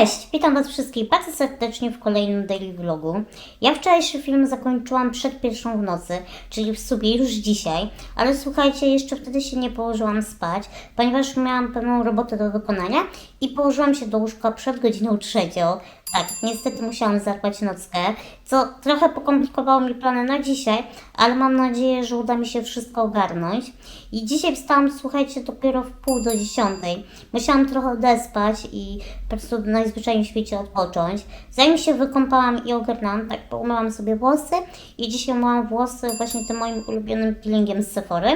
Cześć, witam Was wszystkich bardzo serdecznie w kolejnym daily vlogu. Ja wczorajszy film zakończyłam przed pierwszą w nocy, czyli w sumie już dzisiaj, ale słuchajcie, jeszcze wtedy się nie położyłam spać, ponieważ miałam pewną robotę do wykonania i położyłam się do łóżka przed godziną trzecią. Tak, niestety musiałam zerwać nockę, co trochę pokomplikowało mi plany na dzisiaj, ale mam nadzieję, że uda mi się wszystko ogarnąć. I dzisiaj wstałam, słuchajcie, dopiero w pół do dziesiątej. Musiałam trochę odespać i po prostu najzwyczajniej w świecie odpocząć. Zanim się wykąpałam i ogarnęłam, tak umyłam sobie włosy i dzisiaj myłam włosy właśnie tym moim ulubionym peelingiem z Sephory.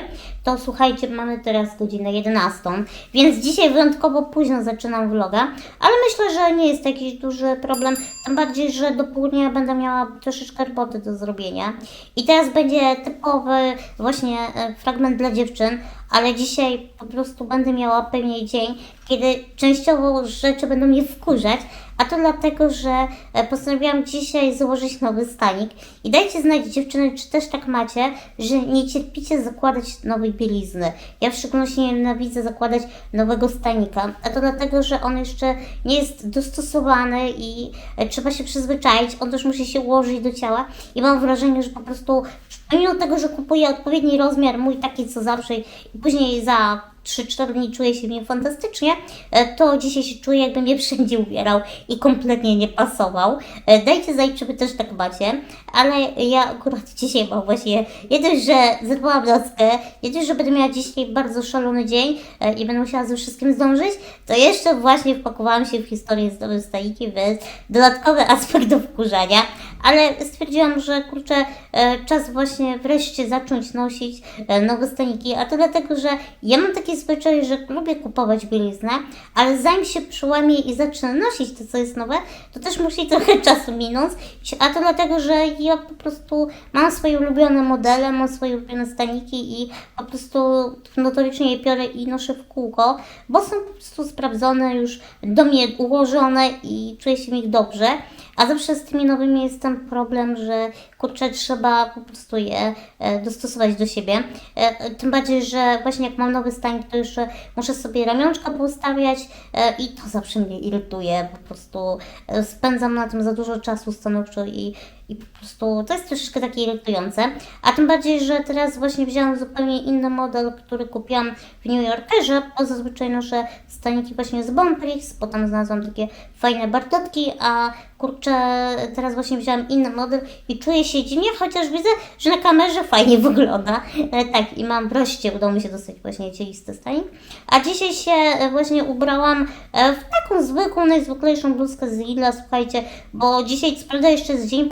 To słuchajcie, mamy teraz godzinę 11, więc dzisiaj wyjątkowo późno zaczynam vloga, ale myślę, że nie jest jakiś duży problem, tym bardziej, że do południa będę miała troszeczkę roboty do zrobienia. I teraz będzie typowy właśnie e, fragment dla dziewczyn, ale dzisiaj po prostu będę miała pewnie dzień, kiedy częściowo rzeczy będą mnie wkurzać, a to dlatego, że e, postanowiłam dzisiaj założyć nowy stanik. I dajcie znać dziewczyny, czy też tak macie, że nie cierpicie zakładać nowej bielizny. Ja w szczególności nienawidzę zakładać nowego stanika, a to dlatego, że on jeszcze nie jest dostosowany i e, trzeba się przyzwyczaić. On też musi się ułożyć do ciała i mam wrażenie, że po prostu Pomimo tego, że kupuję odpowiedni rozmiar, mój taki co zawsze i później za 3-4 dni czuję się w nim fantastycznie, e, to dzisiaj się czuję jakby mnie wszędzie ubierał i kompletnie nie pasował. E, Dajcie znać, czy wy też tak macie, ale ja akurat dzisiaj mam właśnie, nie dość, że zerwałam nockę, nie dość, że będę miała dzisiaj bardzo szalony dzień e, i będę musiała ze wszystkim zdążyć, to jeszcze właśnie wpakowałam się w historię z nowym stanikiem, więc dodatkowy aspekt do wkurzania, ale stwierdziłam, że kurczę, czas właśnie wreszcie zacząć nosić e, nowe staniki, a to dlatego, że ja mam taki zwyczaj, że lubię kupować bieliznę, ale zanim się przyłamię i zacznę nosić to, co jest nowe, to też musi trochę czasu minąć, a to dlatego, że ja po prostu mam swoje ulubione modele, mam swoje ulubione staniki i po prostu notorycznie je biorę i noszę w kółko, bo są po prostu sprawdzone, już do mnie ułożone i czuję się w nich dobrze. A zawsze z tymi nowymi jest ten problem, że kurczę, trzeba po prostu je e, dostosować do siebie. E, e, tym bardziej, że właśnie jak mam nowy stanik, to jeszcze muszę sobie ramionczka poustawiać e, i to zawsze mnie irytuje. Po prostu e, spędzam na tym za dużo czasu stanowczo i, i po prostu to jest troszeczkę takie irytujące. A tym bardziej, że teraz właśnie wziąłam zupełnie inny model, który kupiłam w New Yorkerze, bo zazwyczaj noszę staniki właśnie z Bonprix, potem znalazłam takie fajne bartotki, a kurczę, teraz właśnie wziąłam inny model i czuję się dziwnie, chociaż widzę, że na kamerze fajnie wygląda. E, tak, i mam wreszcie, udało mi się dostać właśnie cielisty stanik. A dzisiaj się e, właśnie ubrałam e, w taką zwykłą, najzwyklejszą bluzkę z Lidla, słuchajcie, bo dzisiaj, co prawda, jeszcze jest dzień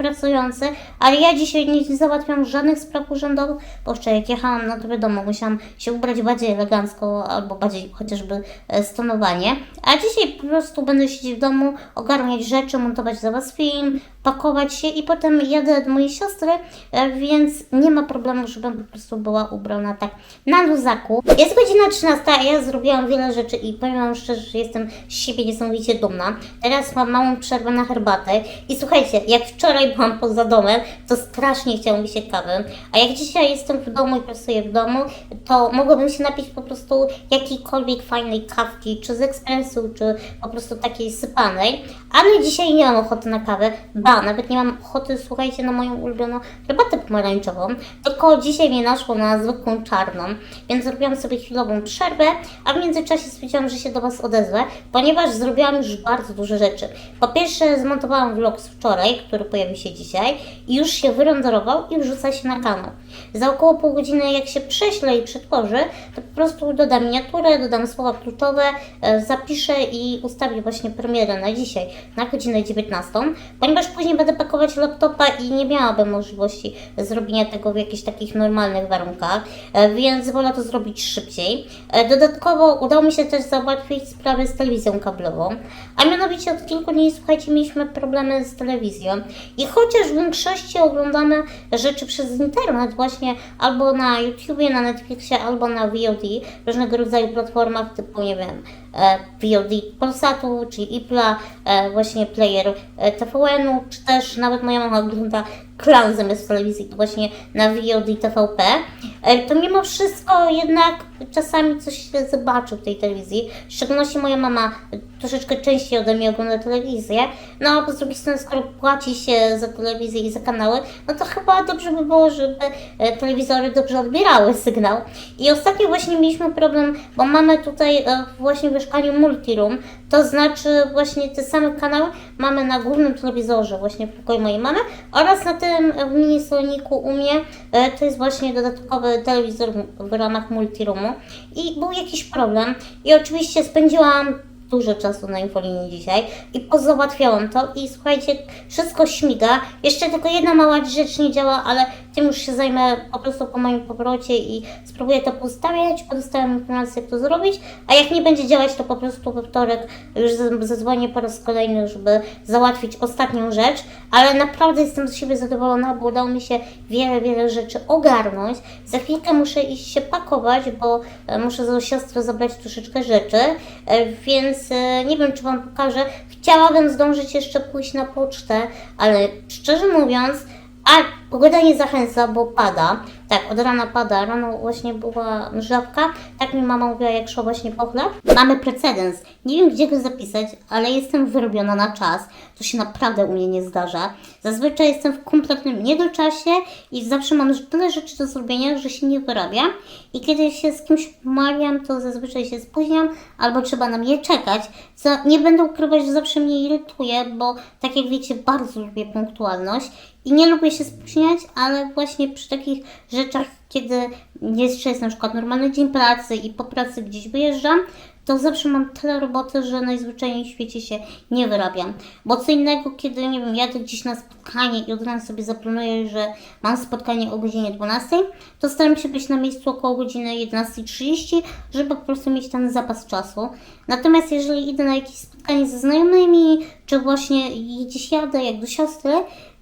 ale ja dzisiaj nie załatwiam żadnych spraw urzędowych, bo wczoraj jak jechałam no to wiadomo, musiałam się ubrać bardziej elegancko, albo bardziej chociażby e, stonowanie. A dzisiaj po prostu będę siedzieć w domu, ogarniać rzeczy, montować za Was film, pakować się i potem jadę do mojej siostry, e, więc nie ma problemu, żebym po prostu była ubrana tak na luzaku. Jest godzina 13, a ja zrobiłam wiele rzeczy i powiem Wam szczerze, że jestem z siebie niesamowicie dumna. Teraz mam małą przerwę na herbatę i słuchajcie, jak wczoraj byłam poza domem, to strasznie chciało mi się kawy, a jak dzisiaj jestem w domu i pracuję w domu, to mogłabym się napić po prostu jakiejkolwiek fajnej kawki, czy z ekspresu, czy po prostu takiej sypanej, ale dzisiaj nie mam ochoty na kawę, ba, nawet nie mam ochoty, słuchajcie, na moją ulubioną herbatę pomarańczową, tylko dzisiaj mnie naszło na zwykłą czarną, więc zrobiłam sobie chwilową przerwę, a w międzyczasie stwierdziłam, że się do Was odezwę, ponieważ zrobiłam już bardzo dużo rzeczy. Po pierwsze zmontowałam vlog z wczoraj, który pojawi się dzisiaj i już się wyrenderował i wrzuca się na kanał. Za około pół godziny jak się prześlę i przetworzy, to po prostu dodam miniaturę, dodam słowa kluczowe, e, zapiszę i ustawię właśnie premierę na dzisiaj, na godzinę 19, ponieważ później będę pakować laptopa i nie miałabym możliwości zrobienia tego w jakichś takich normalnych warunkach, e, więc wolę to zrobić szybciej. E, Dodatkowo udało mi się też załatwić sprawę z telewizją kablową, a mianowicie od kilku dni, słuchajcie, mieliśmy problemy z telewizją i chociaż w większości oglądamy rzeczy przez internet, właśnie albo na YouTubie, na Netflixie, albo na VOD, różnego rodzaju platformach typu, nie wiem, VOD Polsatu, czy IPLA, e, właśnie player e, TVN-u, czy też nawet moja mama ogląda klan zamiast telewizji, właśnie na VOD TVP, e, to mimo wszystko jednak czasami coś się w tej telewizji. W szczególności moja mama troszeczkę częściej ode mnie ogląda telewizję. No a z drugiej strony, skoro płaci się za telewizję i za kanały, no to chyba dobrze by było, żeby e, telewizory dobrze odbierały sygnał. I ostatnio właśnie mieliśmy problem, bo mamy tutaj e, właśnie w mieszkaniu multiroom, to znaczy właśnie te same kanały mamy na głównym telewizorze, właśnie w pokoju mojej mamy oraz na tym e, w mini saloniku u mnie, e, to jest właśnie dodatkowy telewizor w ramach multiroomu i był jakiś problem i oczywiście spędziłam dużo czasu na infolinii dzisiaj i pozałatwiałam to i słuchajcie, wszystko śmiga. Jeszcze tylko jedna mała rzecz nie działa, ale tym już się zajmę po prostu po moim powrocie i spróbuję to postawiać, dostałem informację jak to zrobić, a jak nie będzie działać, to po prostu we wtorek już zadzwonię po raz kolejny, żeby załatwić ostatnią rzecz, ale naprawdę jestem z siebie zadowolona, bo udało mi się wiele, wiele rzeczy ogarnąć. Za chwilkę muszę iść się pakować, bo e, muszę do siostry zabrać troszeczkę rzeczy, e, więc e, nie wiem, czy Wam pokażę. Chciałabym zdążyć jeszcze pójść na pocztę, ale szczerze mówiąc, a pogoda nie zachęca, bo pada. Tak, od rana pada. Rano właśnie była mrzawka. Tak mi mama mówiła, jak szła właśnie po chleb. Mamy precedens. Nie wiem, gdzie go zapisać, ale jestem wyrobiona na czas. To się naprawdę u mnie nie zdarza. Zazwyczaj jestem w kompletnym niedoczasie i zawsze mam tyle rzeczy do zrobienia, że się nie wyrabiam. I kiedy się z kimś umawiam, to zazwyczaj się spóźniam albo trzeba na mnie czekać, co nie będę ukrywać, że zawsze mnie irytuje, bo tak jak wiecie, bardzo lubię punktualność i nie lubię się spóźniać, ale właśnie przy takich rzeczach, kiedy jeszcze jest na przykład normalny dzień pracy i po pracy gdzieś wyjeżdżam, to zawsze mam tyle roboty, że najzwyczajniej w świecie się nie wyrabiam. Bo co innego, kiedy, nie wiem, jadę gdzieś na spotkanie i od razu sobie zaplanuję, że mam spotkanie o godzinie 12, to staram się być na miejscu około godziny 11.30, żeby po prostu mieć ten zapas czasu. Natomiast jeżeli idę na jakieś spotkanie ze znajomymi, czy właśnie gdzieś jadę, jak do siostry,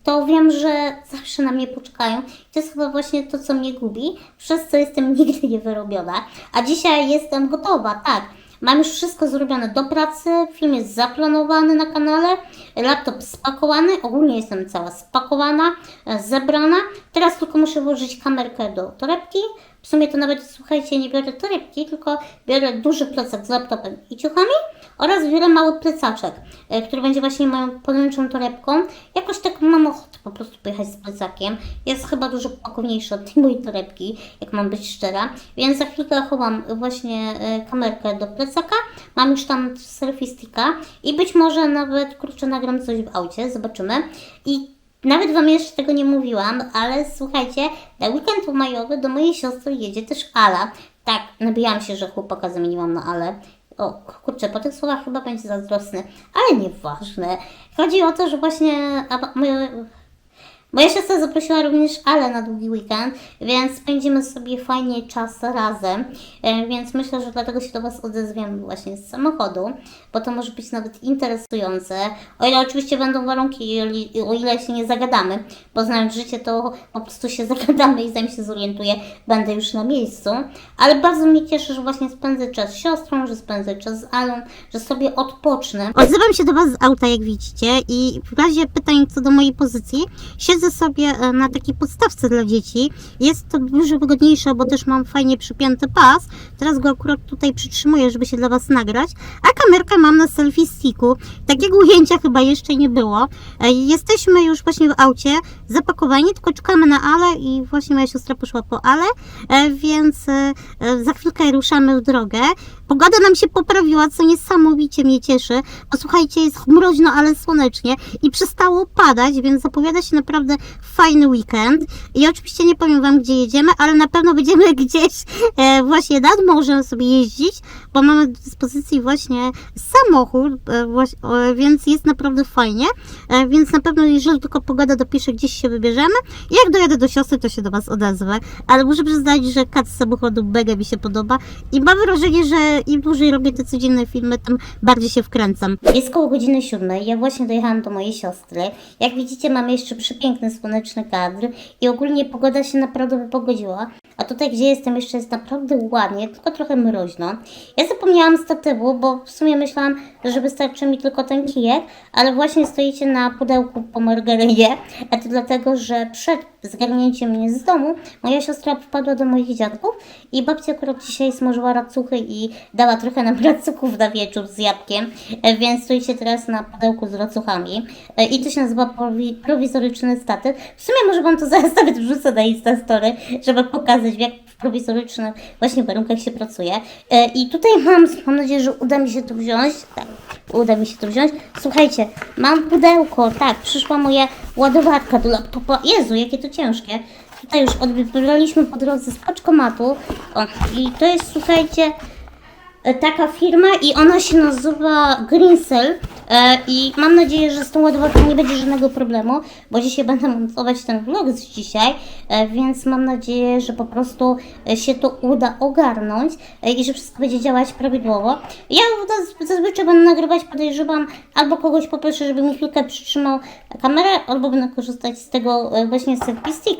to wiem, że zawsze na mnie poczekają. To jest chyba właśnie to, co mnie gubi, przez co jestem nigdy nie wyrobiona. A dzisiaj jestem gotowa, tak. Mam już wszystko zrobione do pracy, film jest zaplanowany na kanale, laptop spakowany, ogólnie jestem cała spakowana, e, zebrana. Teraz tylko muszę włożyć kamerkę do torebki. W sumie to nawet, słuchajcie, nie biorę torebki, tylko biorę duży plecak z laptopem i ciuchami oraz biorę mały plecaczek, e, który będzie właśnie moją podręczną torebką. Jakoś tak mam ochotę po prostu pojechać z plecakiem. Jest chyba dużo pakowniejszy od tej mojej torebki, jak mam być szczera. Więc za chwilkę chowam właśnie e, kamerkę do plecaka. Mam już tam selfie sticka i być może nawet, kurczę, nagram coś w aucie, zobaczymy. I nawet Wam jeszcze tego nie mówiłam, ale słuchajcie, na weekend majowy do mojej siostry jedzie też Ala. Tak, nabijałam się, że chłopaka zamieniłam na Ale. O, kurczę, po tych słowach chyba będzie zazdrosny, ale nieważne. Chodzi o to, że właśnie a, moje, moja siostra zaprosiła również Ale na długi weekend, więc spędzimy sobie fajnie czas razem. E, Więc myślę, że dlatego się do Was odezwiemy właśnie z samochodu, bo to może być nawet interesujące. O ile oczywiście będą warunki, o ile się nie zagadamy, bo znając życie, to po prostu się zagadamy i zanim się zorientuję, będę już na miejscu. Ale bardzo mnie cieszy, że właśnie spędzę czas z siostrą, że spędzę czas z Alą, że sobie odpocznę. Odzywam się do Was z auta, jak widzicie, i w razie pytań co do mojej pozycji, siedzę sobie e, na takiej podstawce dla dzieci. Jest to dużo wygodniejsze, bo też mam fajnie przypięty pas. Teraz go akurat tutaj przytrzymuję, żeby się dla Was nagrać. A kamerkę mam na selfie sticku. Takiego ujęcia chyba jeszcze nie było. E, Jesteśmy już właśnie w aucie, zapakowani, tylko czekamy na Ale i właśnie moja siostra poszła po Ale, e, więc e, e, za chwilkę ruszamy w drogę. Pogoda nam się poprawiła, co niesamowicie mnie cieszy. Bo słuchajcie, jest mroźno, ale słonecznie i przestało padać, więc zapowiada się naprawdę fajny weekend. I oczywiście nie powiem Wam, gdzie jedziemy, ale na pewno będziemy gdzieś właśnie nad morzem sobie jeździć, bo mamy do dyspozycji właśnie samochód, więc jest naprawdę fajnie. Więc na pewno, jeżeli tylko pogoda dopisze, gdzieś się wybierzemy. Jak dojadę do siostry, to się do Was odezwę. Ale muszę przyznać, że kat z samochodu mega mi się podoba i mam wrażenie, że im dłużej robię te codzienne filmy, tym bardziej się wkręcam. Jest koło godziny siódmej, ja właśnie dojechałam do mojej siostry. Jak widzicie, mamy jeszcze przepiękny, słoneczny kadr i ogólnie pogoda się naprawdę wypogodziła. A tutaj, gdzie jestem, jeszcze jest naprawdę ładnie, tylko trochę mroźno. Ja zapomniałam statywu, bo w sumie myślałam, że wystarczy mi tylko ten kijek, ale właśnie stoicie na pudełku po margarynie, a to dlatego, że przed zgarnięciem mnie z domu moja siostra wpadła do moich dziadków i babcia akurat dzisiaj smażyła racuchy i dała trochę nam racuchów na wieczór z jabłkiem, e, więc stoicie teraz na pudełku z racuchami E, i to się nazywa prowi- prowizoryczny statyw. W sumie może Wam to zaraz nawet wrzucę na Instastory, żeby pokazać w jak prowizorycznych właśnie warunkach się pracuje. E, I tutaj mam, mam nadzieję, że uda mi się to wziąć. Tak, uda mi się to wziąć. Słuchajcie, mam pudełko, tak, przyszła moja ładowarka do laptopa. Jezu, jakie to ciężkie. Tutaj już odbraliśmy po drodze z paczkomatu. O, i to jest, słuchajcie, e, taka firma i ona się nazywa Greencell e, i mam nadzieję, że z tą ładowarką nie będzie żadnego problemu, bo dzisiaj będę montować ten vlog z dzisiaj, e, więc mam nadzieję, że po prostu e, się to uda ogarnąć e, i że wszystko będzie działać prawidłowo. Ja zaz- zazwyczaj będę nagrywać, podejrzewam, albo kogoś poproszę, żeby mi chwilkę przytrzymał kamerę, albo będę korzystać z tego e, właśnie selfie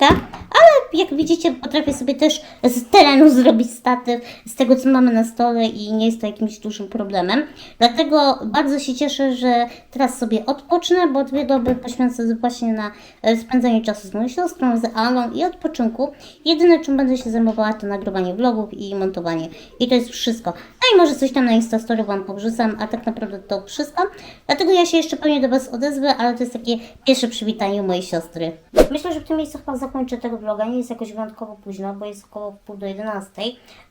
ale jak widzicie, potrafię sobie też z terenu zrobić statyw, z tego co mamy na stole i nie jest to jakimś dużym problemem. Dlatego bardzo się cieszę, że teraz sobie odpocznę, bo dwie doby poświęcę właśnie na e, spędzanie czasu z moją siostrą, z Alą i odpoczynku. Jedyne czym będę się zajmowała to nagrywanie vlogów i montowanie. I to jest wszystko. I może coś tam na Instastory Wam powrzucam, a tak naprawdę to wszystko. Dlatego ja się jeszcze pewnie do Was odezwę, ale to jest takie pierwsze przywitanie mojej siostry. Myślę, że w tym miejscu chyba zakończę tego vloga. Nie jest jakoś wyjątkowo późno, bo jest około pół do 11,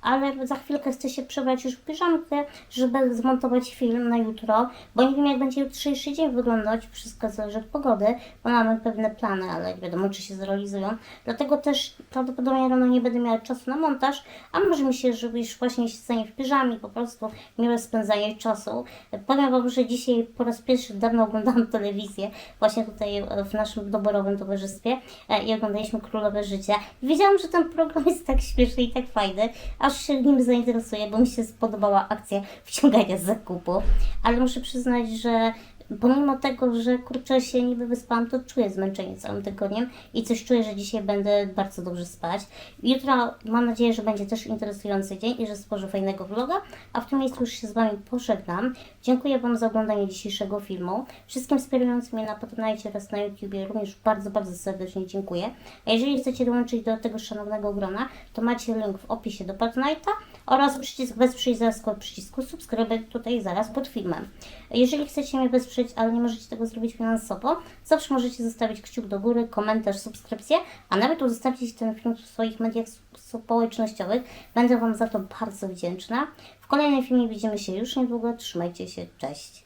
ale za chwilkę chcę się przebrać już w piżamkę, żeby zmontować film na jutro, bo nie wiem jak będzie jutrzejszy dzień wyglądać, wszystko zależy od pogody, bo mamy pewne plany, ale nie wiadomo czy się zrealizują. Dlatego też prawdopodobnie rano nie będę miała czasu na montaż, a może mi się, żeby już właśnie siedzenie w piżamie, po prostu miłe spędzanie czasu. Powiem Wam, że dzisiaj po raz pierwszy dawno oglądałam telewizję, właśnie tutaj w naszym doborowym towarzystwie e, i oglądaliśmy Królowe Życia. Wiedziałam, że ten program jest tak śmieszny i tak fajny, aż się nim zainteresuję, bo mi się spodobała akcja wciągania zakupu. Ale muszę przyznać, że pomimo tego, że kurczę się niby wyspałam, to czuję zmęczenie całym tygodniem i coś czuję, że dzisiaj będę bardzo dobrze spać. Jutro mam nadzieję, że będzie też interesujący dzień i że stworzę fajnego vloga, a w tym miejscu już się z Wami pożegnam. Dziękuję Wam za oglądanie dzisiejszego filmu. Wszystkim wspierającym mnie na Patronite oraz na YouTubie również bardzo, bardzo serdecznie dziękuję. A jeżeli chcecie dołączyć do tego szanownego grona, to macie link w opisie do Patronite'a oraz przycisk wesprzyj koło przycisku subskrybuj tutaj zaraz pod filmem. Jeżeli chcecie mnie wesprzeć, ale nie możecie tego zrobić finansowo, zawsze możecie zostawić kciuk do góry, komentarz, subskrypcję, a nawet udostępnić ten film w swoich mediach społecznościowych. Będę Wam za to bardzo wdzięczna. W kolejnym filmie widzimy się już niedługo. Trzymajcie się, cześć!